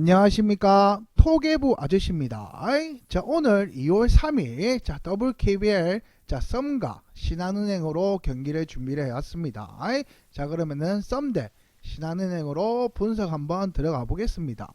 안녕하십니까? 토개부 아저씨입니다. 자 오늘 2월 3일 자 WKBL 자 썸과 신한은행으로 경기를 준비를 해왔습니다. 자 그러면은 썸대 신한은행으로 분석 한번 들어가 보겠습니다.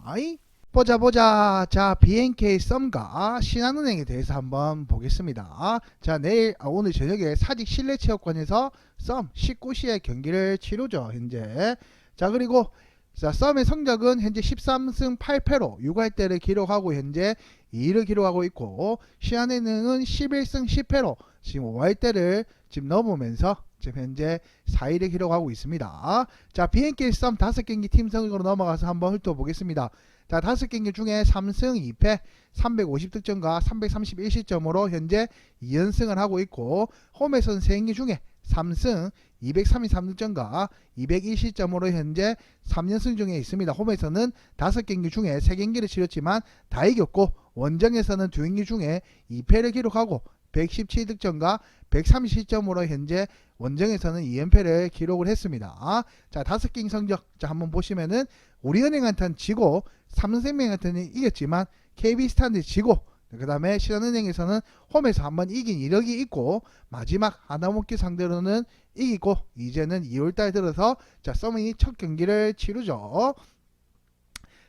보자 보자. 자 BNK 썸과 신한은행에 대해서 한번 보겠습니다. 자 내일 아, 오늘 저녁에 사직 실내체육관에서 썸 19시에 경기를 치르죠 현재. 자 그리고 자, 썸의 성적은 현재 13승 8패로 6할대를 기록하고 현재 2위를 기록하고 있고 시안에는 11승 10패로 지금 5할대를 지금 넘으면서 지금 현재 4위를 기록하고 있습니다. 자, BNK 썸 5경기 팀 성적으로 넘어가서 한번 훑어보겠습니다. 자, 5경기 중에 3승 2패 350득점과 331실점으로 현재 2연승을 하고 있고 홈에서는 3경기 중에 3승 233득점과 201실점으로 현재 3연승 중에 있습니다. 홈에서는 5경기 중에 3경기를 치렀지만 다 이겼고 원정에서는 2경기 중에 2패를 기록하고 117득점과 130실점으로 현재 원정에서는 2연패를 기록을 했습니다. 자, 5경기 성적 자 한번 보시면은 우리은행한테는 지고 삼성생명한테는 이겼지만 KB스탄드 지고 그 다음에 신한은행에서는 홈에서 한번 이긴 이력이 있고 마지막 하나목기 상대로는 이기고 이제는 2월달 들어서 자 서민이 첫 경기를 치르죠.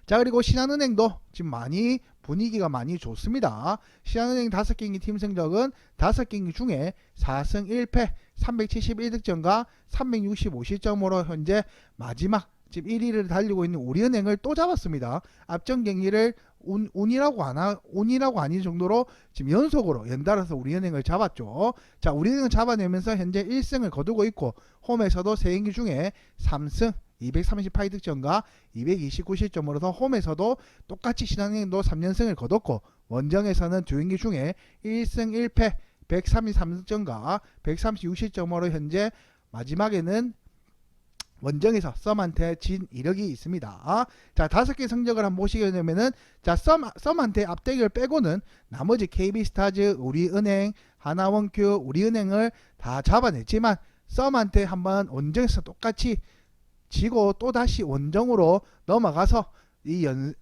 자 그리고 신한은행도 지금 많이 분위기가 많이 좋습니다. 신한은행 5경기 팀 성적은 5경기 중에 4승 1패 371득점과 365실점으로 현재 마지막 지금 1위를 달리고 있는 우리은행을 또 잡았습니다. 앞전 경기를 운, 운이라고 안 하, 운이라고 아닌 정도로 지금 연속으로 연달아서 우리은행을 잡았죠. 자, 우리은행을 잡아내면서 현재 1승을 거두고 있고 홈에서도 3경기 중에 3승 238득점과 229실점으로서 홈에서도 똑같이 신한은행도 3연승을 거뒀고 원정에서는 두 경기 중에 1승 1패 133득점과 136실점으로 현재 마지막에는 원정에서 썸한테 진 이력이 있습니다. 자, 다섯 개 성적을 한번 보시게 되면은 자, 썸, 썸한테 앞대결 빼고는 나머지 KB스타즈, 우리은행, 하나원큐, 우리은행을 다 잡아냈지만 썸한테 한번 원정에서 똑같이 지고 또 다시 원정으로 넘어가서 이 연,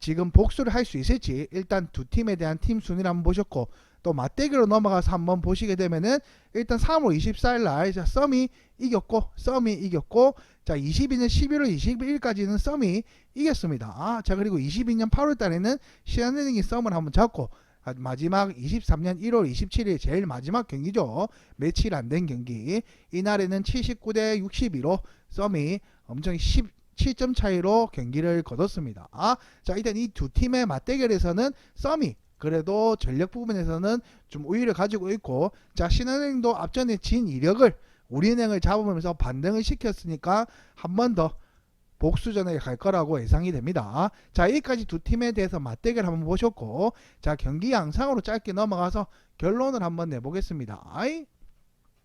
지금 복수를 할 수 있을지 일단 두 팀에 대한 팀 순위를 한번 보셨고 또 맞대결로 넘어가서 한번 보시게 되면은 일단 3월 24일 날 자, 썸이 이겼고 썸이 이겼고 자 22년 11월 21일까지는 썸이 이겼습니다. 아, 자 그리고 22년 8월 달에는 시안은행이 썸을 한번 잡고 아, 마지막 23년 1월 27일 제일 마지막 경기죠. 며칠 안 된 경기. 이날에는 79대 62로 썸이 엄청 17점 차이로 경기를 거뒀습니다. 아, 자 일단 이 두 팀의 맞대결에서는 썸이 그래도 전력 부분에서는 좀 우위를 가지고 있고 자 신한은행도 앞전에 진 이력을 우리은행을 잡으면서 반등을 시켰으니까 한 번 더 복수전에 갈 거라고 예상이 됩니다. 자 여기까지 두 팀에 대해서 맞대결 한번 보셨고 자 경기 양상으로 짧게 넘어가서 결론을 한번 내보겠습니다. 아이,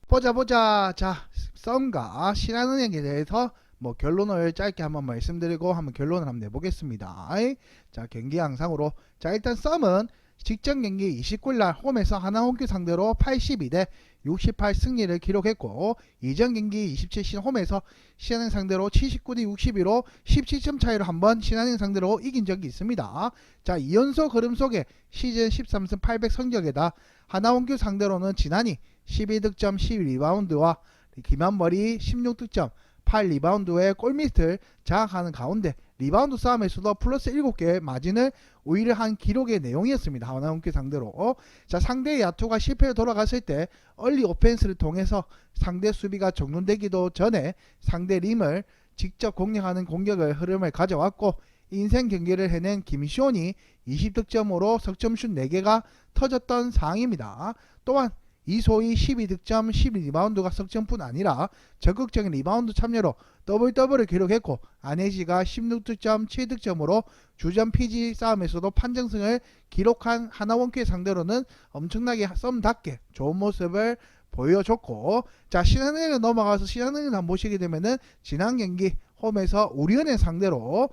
보자 보자 자 썸과 신한은행에 대해서 뭐 결론을 짧게 한번 말씀드리고 한번 결론을 한번 내보겠습니다. 자 경기 양상으로 자 일단 썸은 직전 경기 29일 날 홈에서 하나홈큐 상대로 82대 68 승리를 기록했고 이전 경기 27신 홈에서 신한은행 상대로 79대 62로 17점 차이로 한번 신한은행 상대로 이긴 적이 있습니다. 자 2연속 흐름 속에 시즌 13승 800 성적에다 하나원규 상대로는 지난이 12득점 12리바운드와 김한벌이 16득점 8 리바운드의 골밑을 장악하는 가운데 리바운드 싸움에서도 플러스 7개 마진을 오히려 한 기록의 내용이었습니다. 하나원큐 상대로. 자, 상대의 야투가 실패로 돌아갔을 때 얼리 오펜스를 통해서 상대 수비가 정돈되기도 전에 상대 림을 직접 공략하는 공격을 흐름을 가져왔고 인생 경기를 해낸 김시온이 20득점으로 석점슛 4개가 터졌던 상황입니다. 또한 이소희 12득점 12리바운드가 석점뿐 아니라 적극적인 리바운드 참여로 더블 더블을 기록했고 안혜지가 16득점 7득점으로 주전 PG 싸움에서도 판정승을 기록한 하나원큐의 상대로는 엄청나게 썸답게 좋은 모습을 보여줬고 자 신한은행을 넘어가서 신한은행을 한번 보시게 되면은 지난 경기 홈에서 우리은행 상대로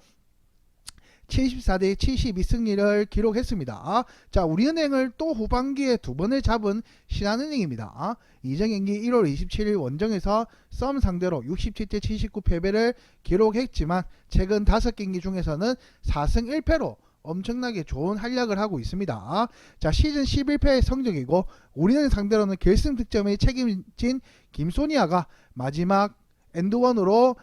74대 72 승리를 기록했습니다. 자, 우리은행을 또 후반기에 두 번을 잡은 신한은행입니다. 이전 경기 1월 27일 원정에서 썸 상대로 67대 79 패배를 기록했지만 최근 5경기 중에서는 4승 1패로 엄청나게 좋은 활약을 하고 있습니다. 자, 시즌 11패의 성적이고 우리는 상대로는 결승 득점에 책임진 김소니아가 마지막 엔드원으로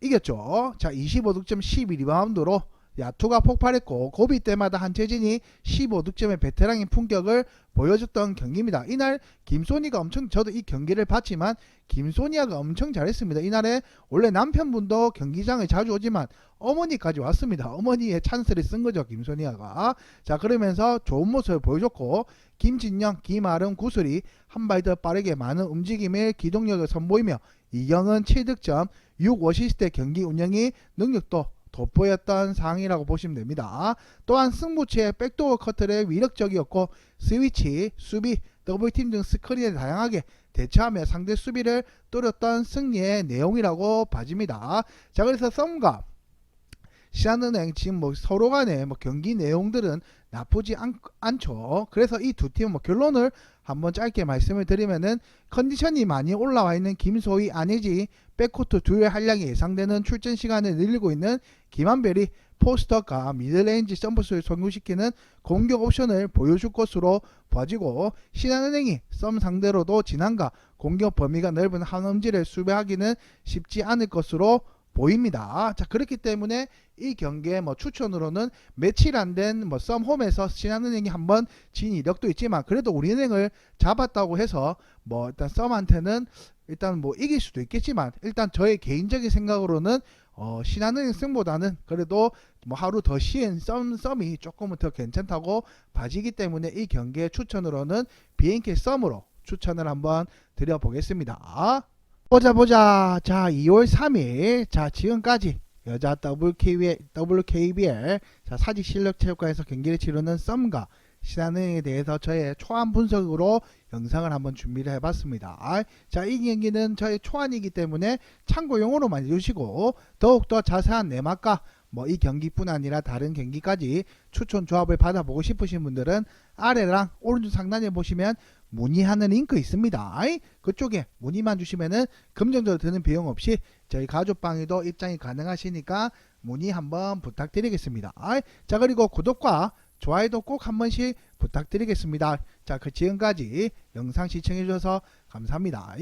이겼죠. 자, 25득점 12리바운드로 야투가 폭발했고 고비 때마다 한채진이 15득점의 베테랑인 품격을 보여줬던 경기입니다. 이날 김소니가 엄청 저도 이 경기를 봤지만 김소니아가 엄청 잘했습니다. 이날에 원래 남편분도 경기장에 자주 오지만 어머니까지 왔습니다. 어머니의 찬스를 쓴 거죠. 김소니아가. 자 그러면서 좋은 모습을 보여줬고 김진영, 김아름, 구슬이 한 발 더 빠르게 많은 움직임의 기동력을 선보이며 이경은 7득점, 6어시스트 경기 운영이 능력도 돋보였던 상황이라고 보시면 됩니다. 또한 승부처의 백도어 커트를 위력적이었고 스위치, 수비, 더블팀 등 스크린에 다양하게 대처하며 상대 수비를 뚫었던 승리의 내용이라고 봐집니다. 자 그래서 썸과 시한은행 지금 뭐 서로 간에 뭐 경기 내용들은 나쁘지 않, 않죠. 그래서 이 두 팀은 뭐 결론을 한번 짧게 말씀을 드리면은 컨디션이 많이 올라와 있는 김소희 안혜지 백코트 두의 한량이 예상되는 출전 시간을 늘리고 있는 김한별이 포스터가 미들레인지 점프수를 성공시키는 공격 옵션을 보여줄 것으로 봐지고 신한은행이 썸 상대로도 진한가 공격 범위가 넓은 한엄지를 수비하기는 쉽지 않을 것으로 보입니다. 자 그렇기 때문에 이 경기에 뭐 추천으로는 며칠 안 된 뭐 썸홈에서 신한은행이 한번 진 이력도 있지만 그래도 우리은행을 잡았다고 해서 뭐 일단 썸한테는 일단 뭐 이길 수도 있겠지만 일단 저의 개인적인 생각으로는 어 신한은행 승보다는 그래도 뭐 하루 더 쉬은 썸 썸이 조금은 더 괜찮다고 봐지기 때문에 이 경기의 추천으로는 BNK 썸으로 추천을 한번 드려보겠습니다. 보자 보자. 자, 2월 3일. 자, 지금까지 여자 WKBL, WKBL 자, 사직 실력 체육관에서 경기를 치르는 썸과 신한은행에 대해서 저의 초안 분석으로 영상을 한번 준비를 해봤습니다. 자, 이 경기는 저의 초안이기 때문에 참고용으로만 해주시고 더욱더 자세한 내막과 뭐 이 경기뿐 아니라 다른 경기까지 추천 조합을 받아보고 싶으신 분들은 아래랑 오른쪽 상단에 보시면 문의하는 링크 있습니다. 그쪽에 문의만 주시면은 금전적으로 드는 비용 없이 저희 가족방에도 입장이 가능하시니까 문의 한번 부탁드리겠습니다. 자 그리고 구독과 좋아요도 꼭 한 번씩 부탁드리겠습니다. 자, 그 지금까지 영상 시청해 주셔서 감사합니다.